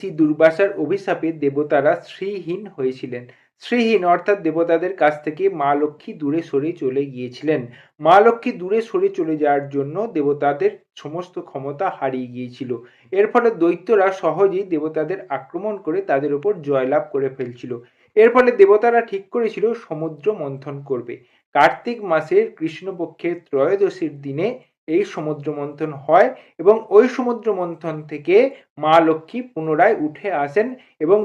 শ্রী দুর্বাসার অভিশাপে দেবতারা শ্রীহীন হয়েছিলেন। শ্রীহীন অর্থাৎ দেবতাদের কাছ থেকে মা লক্ষ্মী দূরে সরে চলে গিয়েছিলেন। মা লক্ষ্মী দূরে সরে চলে যাওয়ার জন্য দেবতাদের সমস্ত ক্ষমতা হারিয়ে গিয়েছিল। এর ফলে দৈত্যরা সহজেই দেবতাদের আক্রমণ করে তাদের উপর জয়লাভ করে ফেলছিল। এর ফলে দেবতারা ঠিক করেছিল সমুদ্র মন্থন করবে। কার্তিক মাসের কৃষ্ণপক্ষের ত্রয়োদশীর দিনে এই সমুদ্র মন্থন হয় এবং ওই সমুদ্র মন্থন থেকে মা লক্ষ্মী পুনরায় উঠে আসেন এবং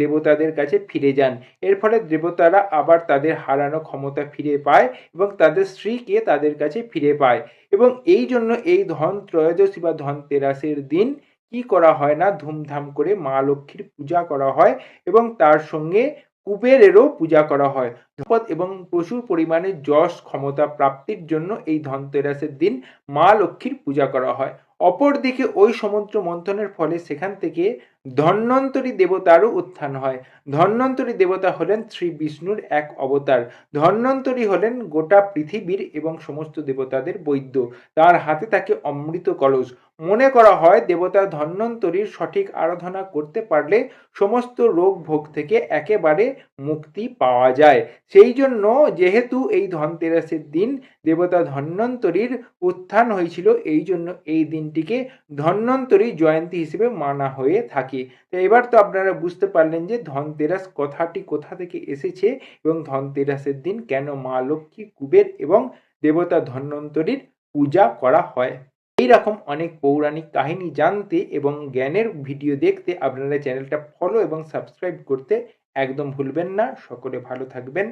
দেবতাদের কাছে ফিরে যান। এর ফলে দেবতারা আবার তাদের হারানো ক্ষমতা ফিরে পায় এবং তাদের স্ত্রীকে তাদের কাছে ফিরে পায়। এবং এই জন্য এই ধন ত্রয়োদশী বা ধনতেরাসের দিন কি করা হয় না, ধুমধাম করে মা লক্ষ্মীর পূজা করা হয় এবং তার সঙ্গে কুবেরেরও পূজা করা হয়। ধপদ এবং প্রচুর পরিমাণে যশ ক্ষমতা প্রাপ্তির জন্য এই ধনতেরাসের দিন মা লক্ষ্মীর পূজা করা হয়। অপরদিকে ওই সমুদ্র মন্থনের ফলে সেখান থেকে ধন্বন্তরী দেবতারও উত্থান হয়। ধন্বন্তরী দেবতা হলেন শ্রী বিষ্ণুর এক অবতার। ধন্বন্তরী হলেন গোটা পৃথিবীর এবং সমস্ত দেবতাদের বৈদ্য। তার হাতে থাকে অমৃত কলস। মনে করা হয়, দেবতা ধন্বন্তরীর সঠিক আরাধনা করতে পারলে সমস্ত রোগ ভোগ থেকে একেবারে মুক্তি পাওয়া যায়। সেই জন্য যেহেতু এই ধনতেরাসের দিন দেবতা ধন্বন্তরীর উত্থান হয়েছিল, এই জন্য এই দিনটিকে ধন্বন্তরী জয়ন্তী হিসেবে মানা হয়ে থাকে। তো এবার তো আপনারা বুঝতে পারলেন যে ধনতেরাস কথাটি কোথা থেকে এসেছে এবং ধনতেরাসের দিন কেন মা লক্ষ্মী কুবের এবং দেবতা ধন্বন্তরীর পূজা করা হয়। এই রকম অনেক পৌরাণিক কাহিনী জানতে এবং জ্ঞানের ভিডিও দেখতে আপনারা চ্যানেলটা ফলো এবং সাবস্ক্রাইব করতে একদম ভুলবেন না। সকলে ভালো থাকবেন।